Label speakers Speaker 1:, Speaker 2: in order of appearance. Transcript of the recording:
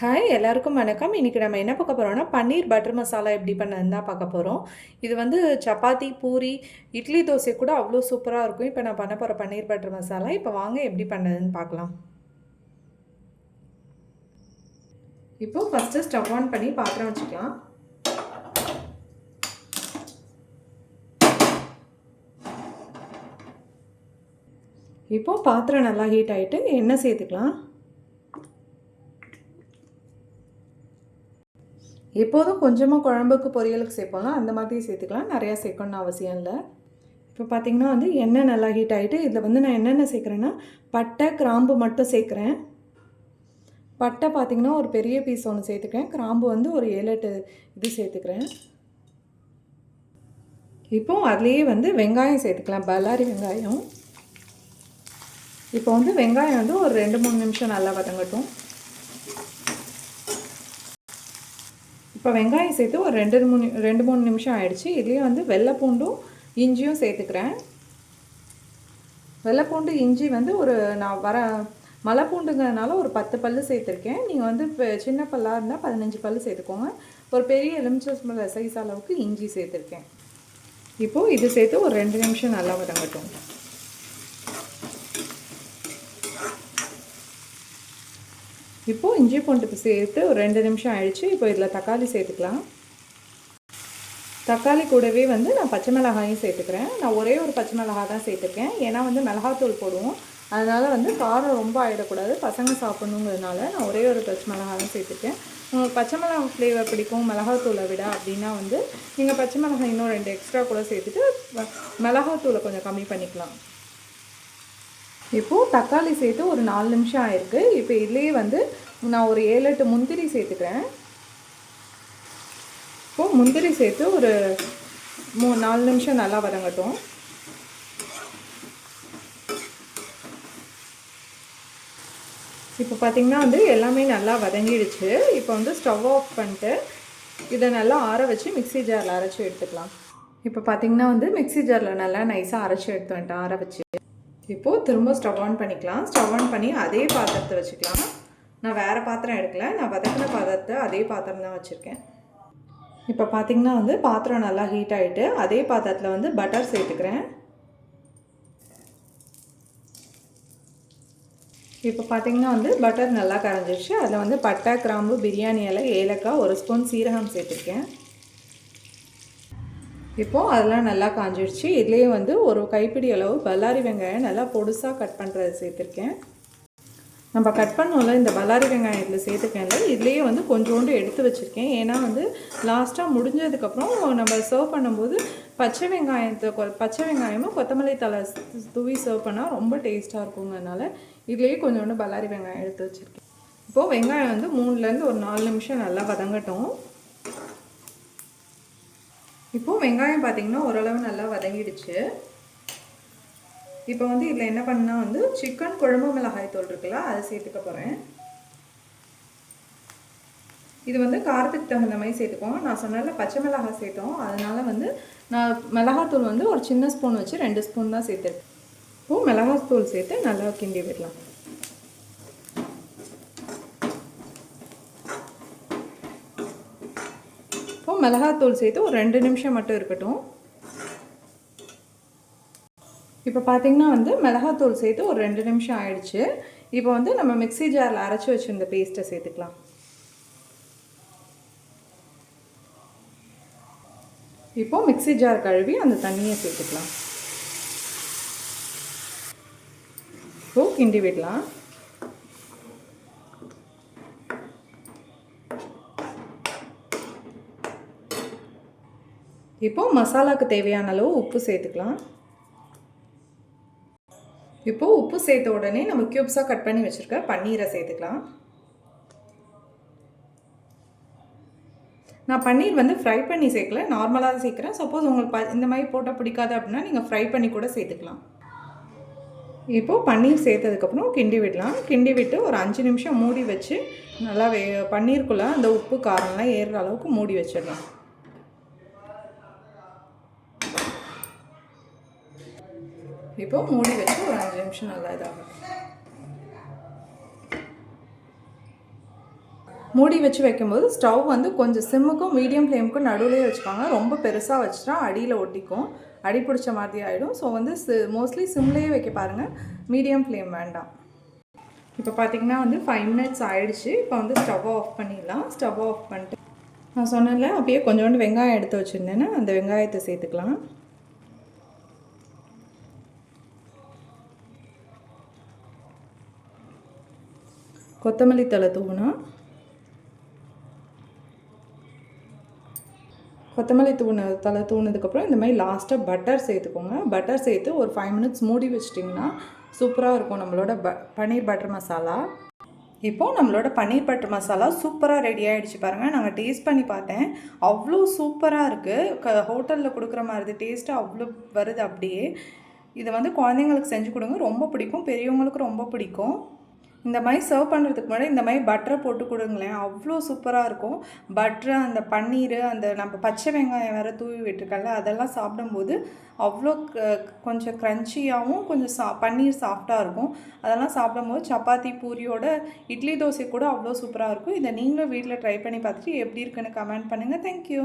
Speaker 1: Hi எல்லாருக்கும் வணக்கம். இன்றைக்கி நம்ம என்ன பார்க்க போகிறோம்னா பன்னீர் பட்டர் மசாலா எப்படி பண்ணதுன்னு தான் பார்க்க போகிறோம் இது வந்து சப்பாத்தி பூரி இட்லி தோசை கூட அவ்வளோ சூப்பராக இருக்கும். இப்போ நான் பண்ண போகிற பன்னீர் பட்டர் மசாலா இப்போ வாங்க எப்படி பண்ணதுன்னு பார்க்கலாம். இப்போ ஃபஸ்ட்டு ஸ்டவ் ஆன் பண்ணி பாத்திரம் வச்சுக்கலாம். இப்போ பாத்திரம் நல்லா ஹீட் ஆகிட்டு எண்ணெய் சேர்த்துக்கலாம். எப்போதும் கொஞ்சமாக குழம்புக்கு பொரியலுக்கு சேர்ப்போம்னா அந்த மாதிரி சேர்த்துக்கலாம். நிறையா சேர்க்கணும்னு அவசியம் இல்லை. இப்போ பார்த்திங்கன்னா வந்து எண்ணெய் நல்லா ஹீட் ஆகிட்டு இதில் வந்து நான் என்னென்ன சேர்க்குறேன்னா பட்டை கிராம்பு மட்டும் சேர்க்குறேன். பட்டை பார்த்திங்கன்னா ஒரு பெரிய பீஸ் ஒன்று சேர்த்துக்கிறேன். கிராம்பு வந்து ஒரு ஏழு எட்டு இது சேர்த்துக்கிறேன். இப்போ அதுலேயே வந்து வெங்காயம் சேர்த்துக்கலாம். பல்லாரி வெங்காயம். இப்போ வந்து வெங்காயம் வந்து ஒரு ரெண்டு மூணு நிமிஷம் நல்லா வதங்கட்டும். இப்போ வெங்காயம் சேர்த்து ஒரு ரெண்டு மூணு ரெண்டு மூணு நிமிஷம் ஆயிடுச்சு. இதுலேயும் வந்து வெள்ளைப்பூண்டும் இஞ்சியும் சேர்த்துக்கிறேன். வெள்ளைப்பூண்டு இஞ்சி வந்து ஒரு நான் வர மலை பூண்டுங்கிறதுனால ஒரு பத்து பல் சேர்த்துருக்கேன். நீங்கள் வந்து இப்போ சின்ன பல்லாக இருந்தால் பதினஞ்சு பல் சேர்த்துக்கோங்க. ஒரு பெரிய எலுமிச்சை சைஸ் அளவுக்கு இஞ்சி சேர்த்துருக்கேன். இப்போது இது சேர்த்து ஒரு ரெண்டு நிமிஷம் நல்லா வதங்கட்டும். இப்போது இஞ்சி பூண்டு சேர்த்து ஒரு ரெண்டு நிமிஷம் ஆயிடுச்சு. இப்போ இதில் தக்காளி சேர்த்துக்கலாம். தக்காளி கூடவே வந்து நான் பச்சை மிளகாயும் சேர்த்துக்கிறேன். நான் ஒரே ஒரு பச்சை மிளகாய் தான் சேர்த்துருக்கேன். ஏன்னா வந்து மிளகாத்தூள் போடுவோம். அதனால் வந்து காரம் ரொம்ப ஆகிடக்கூடாது பசங்க சாப்பிட்ணுங்கிறதுனால நான் ஒரே ஒரு பச்சை மிளகாய் தான் சேர்த்துருக்கேன். உங்களுக்கு பச்சை மிளகா ஃப்ளேவர் பிடிக்கும் மிளகாத்தூளை விட அப்படின்னா வந்து நீங்கள் பச்சை மிளகாய் இன்னும் ரெண்டு எக்ஸ்ட்ரா கூட சேர்த்துட்டு மிளகாத்தூளை கொஞ்சம் கம்மி பண்ணிக்கலாம். இப்போது தக்காளி சேர்த்து ஒரு நாலு நிமிஷம் ஆயிருக்கு. இப்போ இதுலேயே வந்து நான் ஒரு ஏழு எட்டு முந்திரி சேர்த்துக்கிறேன். இப்போது முந்திரி சேர்த்து ஒரு மூ நாலு நிமிஷம் நல்லா வதங்கட்டும். இப்போ பார்த்திங்கன்னா வந்து எல்லாமே நல்லா வதங்கிடுச்சு. இப்போ வந்து ஸ்டவ் ஆஃப் பண்ணிட்டு இதை நல்லா ஆற வச்சு மிக்சி ஜாரில் அரைச்சி எடுத்துக்கலாம். இப்போ பார்த்திங்கன்னா வந்து மிக்சி ஜாரில் நல்லா நைஸாக அரைச்சி எடுத்து வந்துட்டேன் ஆற வச்சு. இப்போது திரும்ப ஸ்டவ் ஆன் பண்ணிக்கலாம். ஸ்டவ் ஆன் பண்ணி அதே பாத்திரத்தை வச்சுக்கலாம். நான் வேறு பாத்திரம் எடுக்கல. நான் வதக்கின பாத்திரத்தை அதே பாத்திரம் தான் வச்சுருக்கேன். இப்போ பார்த்திங்கன்னா வந்து பாத்திரம் நல்லா ஹீட் ஆகிட்டு அதே பாத்திரத்தில் வந்து பட்டர் சேர்த்துக்கிறேன். இப்போ பார்த்திங்கன்னா வந்து பட்டர் நல்லா கரைஞ்சிருச்சு. அதில் வந்து பட்டை கிராம்பு பிரியாணி இலை ஏலக்காய் ஒரு ஸ்பூன் சீரகம் சேர்த்துருக்கேன். இப்போது அதெல்லாம் நல்லா காஞ்சிடுச்சு இதுலேயே வந்து ஒரு கைப்பிடி அளவு பல்லாரி வெங்காயம் நல்லா பொடுசாக கட் பண்ணுறது சேர்த்துருக்கேன். நம்ம கட் பண்ணோம்ல இந்த பல்லாரி வெங்காயம் இதில் சேர்த்துக்கேன்ல இதுலேயே வந்து கொஞ்சோண்டு எடுத்து வச்சுருக்கேன். ஏன்னா வந்து லாஸ்ட்டாக முடிஞ்சதுக்கப்புறம் நம்ம சர்வ் பண்ணும்போது பச்சை வெங்காயத்தை கொ பச்சை வெங்காயமும் கொத்தமல்லி தலை தூவி சர்வ் பண்ணால் ரொம்ப டேஸ்ட்டாக இருக்குங்கிறதுனால இதுலேயே கொஞ்சோண்டு பல்லாரி வெங்காயம் எடுத்து வச்சுருக்கேன். இப்போது வெங்காயம் வந்து மூணுலேருந்து ஒரு நாலு நிமிஷம் நல்லா வதங்கட்டும். இப்போது வெங்காயம் பார்த்திங்கன்னா ஓரளவு நல்லா வதங்கிடுச்சு. இப்போ வந்து இதில் என்ன பண்ணால் வந்து சிக்கன் குழம்பு மிளகாய் தூள் இருக்குல்ல அதை சேர்த்துக்க போகிறேன் இது வந்து காரத்துக்கு தகுந்த மாதிரி சேர்த்துக்குவோம். நான் சொன்னதில் பச்சை மிளகாய் சேர்த்தோம். அதனால் வந்து நான் மிளகாத்தூள் வந்து ஒரு சின்ன ஸ்பூன் வச்சு ரெண்டு ஸ்பூன் தான் சேர்த்துருக்கேன். இப்போது மிளகாத்தூள் சேர்த்து நல்லா கிண்டி விடலாம். மிளகாத்தூள் சேர்த்து ஒரு ரெண்டு நிமிஷம் மட்டும் இருக்கட்டும். இப்போ பார்த்திங்கன்னா வந்து மிளகாத்தூள் சேர்த்து ஒரு ரெண்டு நிமிஷம் ஆயிடுச்சு. இப்போ வந்து நம்ம மிக்சி ஜாரில் அரைச்சி வச்சுருந்த பேஸ்ட்டை சேர்த்துக்கலாம். இப்போது மிக்சி ஜார் கழுவி அந்த தண்ணியை சேர்த்துக்கலாம். இப்போது கிண்டி விடலாம். இப்போது மசாலாவுக்கு தேவையான அளவு உப்பு சேர்த்துக்கலாம். இப்போது உப்பு சேர்த்த உடனே நம்ம க்யூப்ஸாக கட் பண்ணி வச்சுருக்க பன்னீரை சேர்த்துக்கலாம். நான் பன்னீர் வந்து ஃப்ரை பண்ணி சேர்க்கல நார்மலாக தான் சேர்க்குறேன். சப்போஸ் உங்களுக்கு ப இந்த மாதிரி போட்டால் பிடிக்காது அப்படின்னா நீங்கள் ஃப்ரை பண்ணி கூட சேர்த்துக்கலாம். இப்போது பன்னீர் சேர்த்ததுக்கப்புறம் கிண்டி விடலாம். கிண்டி விட்டு ஒரு அஞ்சு நிமிஷம் மூடி வச்சு நல்லா வே பன்னீருக்குள்ளே அந்த உப்பு காரம்லாம் ஏறுற அளவுக்கு மூடி வச்சிடலாம். இப்போ மூடி வச்சு ஒரு அஞ்சு நிமிஷம் நல்லா இதாகும் மூடி வச்சு வைக்கும்போது ஸ்டவ் வந்து கொஞ்சம் சிம்முக்கும் மீடியம் ஃப்ளேமுக்கும் நடுவுலேயே வச்சுக்கோங்க. ரொம்ப பெருசாக வச்சுட்டா அடியில் ஒட்டிக்கும். அடி பிடிச்ச மாதிரி ஆகிடும் ஸோ வந்து சி மோஸ்ட்லி சிம்லேயே வைக்க பாருங்கள் மீடியம் ஃப்ளேம் வேண்டாம். இப்போ பார்த்தீங்கன்னா வந்து ஃபைவ் மினிட்ஸ் ஆகிடுச்சு இப்போ வந்து ஸ்டவ் ஆஃப் பண்ணிடலாம். ஸ்டவ் ஆஃப் பண்ணிட்டு நான் சொன்னேன்ல அப்படியே கொஞ்சோண்டு வெங்காயம் எடுத்து வச்சுருந்தேன்னா அந்த வெங்காயத்தை சேர்த்துக்கலாம். கொத்தமல்லி தழை தூவணும் கொத்தமல்லி தூணு தலை தூணதுக்கப்புறம் இந்த மாதிரி லாஸ்ட்டாக பட்டர் சேர்த்துக்கோங்க. பட்டர் சேர்த்து ஒரு ஃபைவ் மினிட்ஸ் மூடி வச்சிட்டிங்கன்னா சூப்பராக இருக்கும் நம்மளோட ப பன்னீர் பட்டர் மசாலா இப்போது நம்மளோட பன்னீர் பட்டர் மசாலா சூப்பராக ரெடி ஆகிடுச்சு பாருங்கள் நாங்கள் டேஸ்ட் பண்ணி பார்த்தேன். அவ்வளோ சூப்பராக இருக்குது க ஹோட்டலில் கொடுக்குற மாதிரி டேஸ்ட்டு அவ்வளோ வருது அப்படியே. இதை வந்து குழந்தைங்களுக்கு செஞ்சு கொடுங்க. ரொம்ப பிடிக்கும். பெரியவங்களுக்கு ரொம்ப பிடிக்கும். இந்த மாதிரி சர்வ் பண்ணுறதுக்கு முன்னாடி இந்த மாதிரி பட்டரை போட்டு கொடுங்களேன். அவ்வளோ சூப்பராக இருக்கும். பட்ரு அந்த பன்னீர் அந்த நம்ம பச்சை வெங்காயம் வேறு தூவி விட்டுருக்கல அதெல்லாம் சாப்பிடும்போது அவ்வளோ க- கொஞ்சம் க்ரன்ச்சியாகவும் கொஞ்சம் சா பன்னீர் சாஃப்டாக இருக்கும். அதெல்லாம் சாப்பிடும்போது சப்பாத்தி பூரியோட இட்லி தோசை கூட அவ்வளோ சூப்பராக இருக்கும். இதை நீங்களும் வீட்டில் ட்ரை பண்ணி பார்த்துட்டு எப்படி இருக்குன்னு கமெண்ட் பண்ணுங்கள் தேங்க்யூ